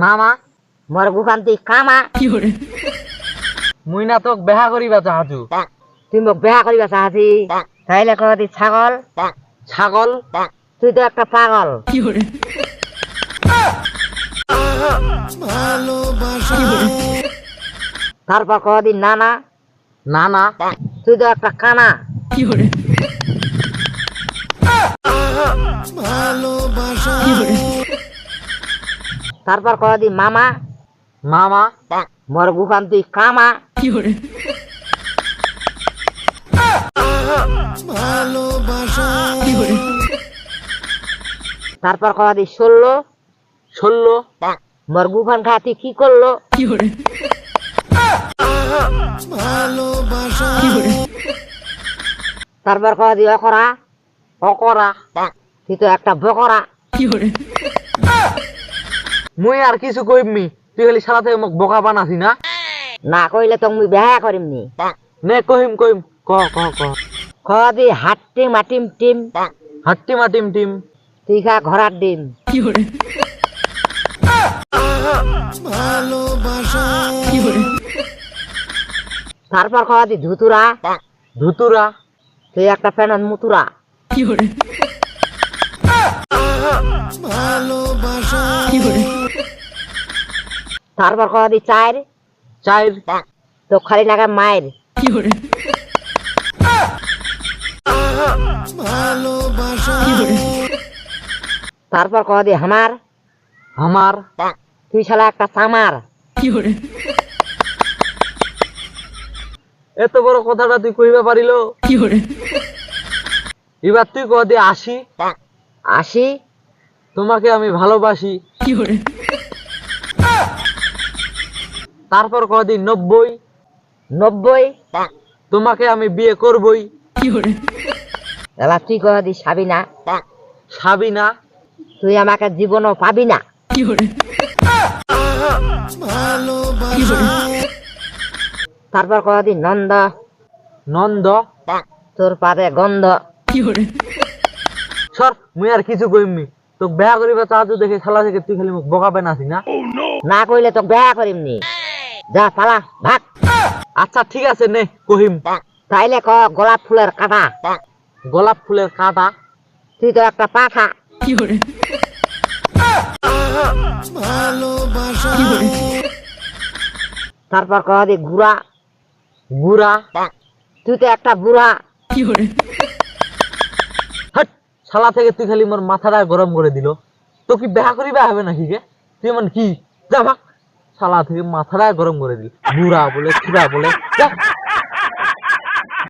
মামা মোর গুফান্তি কামা মুই না তোক বেহা করিবা চাহাচু। তুই মোক বেহা করিবা চাহাছি তাইলে কদি ছাগল। ছাগল? তুই তো একটা পাগল। তারপর কদিন নানা। না না তুই তো একটা কানা। তারপর কদিন মামা? মামা? মোর গুফান্তি কামা? তারপর কদিন ষোলো? ষোলো। মোর গুফান খাতি কি করল? তারপর কদি অকরা? অকরা। তুই তো একটা বকরা। মুই আর কিছু কইবমি তুই খালি সারা থেকে মোক বোকা বানাসি না? না কইলে তো মুই বেহা করিমনি। নে কহিম কহিম। ক ক ক। কদি হাট্টি মাটিম টিম। হাট্টি মাটিম টিম। তুই খা ঘোড়ার ডিম। তারপর কদি ধুতুরা। ধুতুরা। তুই একটা ফেনন মুতুরা। তারপর কদি চার? চাইর তো খালি লাগা মায়ের। তারপর কদি হামার? আমার তুই শালা একটা সামার এত বড় কথাটা তুই কইবা পারিল? এবার তুই কহ দে আসি আশি? তোমাকে আমি ভালোবাসি। তারপর কহ দিই নব্বই। নব্বই? তোমাকে আমি বিয়ে করবই। তুই কদি সাবিনা সাবিনা। তুই আমাকে জীবনও পাবি না? তারপর কদি নন্দ? নন্দ। তোর পাতে গন্ধ। সর মুই আর কিছু কইমনি তোকে বেয়া করিবা চাহাজু দেখে শালা থেকে তুই খালি মোক বোকা পেনাসি না? না কইলে তো বেয়া করিমনি যা পালা ভাগ। আচ্ছা ঠিক আছে নে কহিম। তাইলে ক গোলাপ ফুলের কাটা। গোলাপ ফুলের কাঁটা। তুই তো একটা পাঠা তারপর কদি গুড়া। গুড়া। তুই তো একটা বুড়া। হট শালা থেকে তুই খালি মোর মাথাটা গরম করে দিল। তো কি বেহা করিবা হবে নাকি কে তুই এমন কি? যা শালা থেকে মাথাটা গরম করে দিল। বুড়া বলে, খুড়া বলে